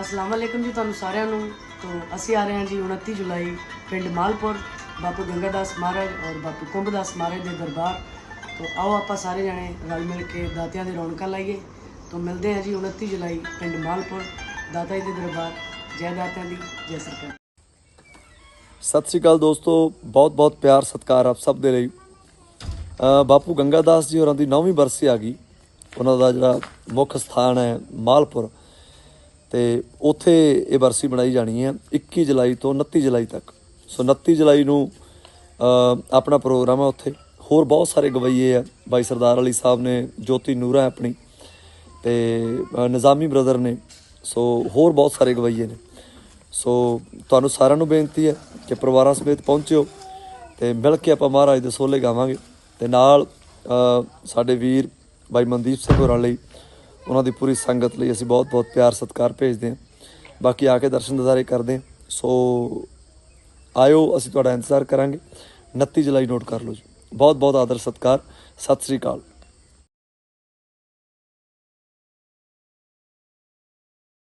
ਅਸਲਾਮ ਅਲੈਕਮ ਜੀ ਤੁਹਾਨੂੰ ਸਾਰਿਆਂ ਨੂੰ। ਤੋਂ ਅਸੀਂ ਆ ਰਹੇ ਹਾਂ ਜੀ 29 ਜੁਲਾਈ ਪਿੰਡ ਮਾਲਪੁਰ। ਬਾਪੂ ਗੰਗਾਦਾਸ ਮਹਾਰਾਜ ਔਰ ਬਾਪੂ ਕੁੰਭਦਾਸ ਮਹਾਰਾਜ ਦੇ ਦਰਬਾਰ। ਤੋਂ ਆਓ ਆਪਾਂ ਸਾਰੇ ਜਣੇ ਰਲ ਮਿਲ ਕੇ ਦਾਤਿਆਂ ਦੇ ਰੌਣਕਾਂ ਲਾਈਏ। ਤੋਂ ਮਿਲਦੇ ਹਾਂ ਜੀ 29 ਜੁਲਾਈ ਪਿੰਡ ਮਾਲਪੁਰ ਦਾਤਾ ਜੀ ਦੇ ਦਰਬਾਰ। ਜੈ ਦਾਤਾ ਦੀ ਜੈ ਸਰਕਾਰ। ਸਤਿ ਸ੍ਰੀ ਅਕਾਲ ਦੋਸਤੋ ਬਹੁਤ ਬਹੁਤ ਪਿਆਰ ਸਤਿਕਾਰ ਆਪ ਸਭ ਦੇ ਲਈ। ਅ, ਬਾਪੂ ਗੰਗਾਦਾਸ ਜੀ ਹੋਰਾਂ ਦੀ 9ਵੀਂ ਬਰਸੀ ਆ ਗਈ। ਉਹਨਾਂ ਦਾ ਜਿਹੜਾ ਮੁੱਖ ਸਥਾਨ ਹੈ ਮਾਲਪੁਰ। ਤੇ ਉੱਥੇ ਇਹ ਬਰਸੀ ਬਣਾਈ ਜਾਣੀ ਹੈ 21 ਜੁਲਾਈ ਤੋਂ 29 ਜੁਲਾਈ ਤੱਕ। ਸੋ 29 ਜੁਲਾਈ ਨੂੰ ਆਪਣਾ ਪ੍ਰੋਗਰਾਮ ਹੈ ਉੱਥੇ। ਹੋਰ ਬਹੁਤ ਸਾਰੇ ਗਵਈਏ ਆ। ਬਾਈ ਸਰਦਾਰ ਅਲੀ ਸਾਹਿਬ ਨੇ, ਜੋਤੀ ਨੂਰਾ ਆਪਣੀ ਤੇ ਨਿਜ਼ਾਮੀ ਬ੍ਰਦਰ ਨੇ। ਸੋ ਹੋਰ ਬਹੁਤ ਸਾਰੇ ਗਵਈਏ ਨੇ। ਸੋ ਤੁਹਾਨੂੰ ਸਾਰਿਆਂ ਨੂੰ ਬੇਨਤੀ ਹੈ ਕਿ ਪਰਿਵਾਰਾਂ ਸਮੇਤ ਪਹੁੰਚਿਓ ਤੇ ਮਿਲ ਕੇ ਆਪਾਂ ਮਹਾਰਾਜ ਦੇ ਸੋਲੇ ਗਾਵਾਂਗੇ ਤੇ ਨਾਲ ਸਾਡੇ ਵੀਰ ਬਾਈ ਮਨਦੀਪ ਸਿੰਘ ਹੋਰਾਂ ਲਈ ਉਹਨਾਂ ਦੀ ਪੂਰੀ ਸੰਗਤ ਲਈ ਅਸੀਂ ਬਹੁਤ ਬਹੁਤ ਪਿਆਰ ਸਤਿਕਾਰ ਭੇਜਦੇ ਹਾਂ। ਬਾਕੀ ਆ ਕੇ ਦਰਸ਼ਨ ਦਿਦਾਰੇ ਕਰਦੇ ਹਾਂ। ਸੋ ਆਇਓ, ਅਸੀਂ ਤੁਹਾਡਾ ਇੰਤਜ਼ਾਰ ਕਰਾਂਗੇ। 29 ਜੁਲਾਈ ਨੋਟ ਕਰ ਲਓ ਜੀ। ਬਹੁਤ ਬਹੁਤ ਆਦਰ, ਸਤਿਕਾਰ। ਸਤਿ ਸ੍ਰੀ ਅਕਾਲ।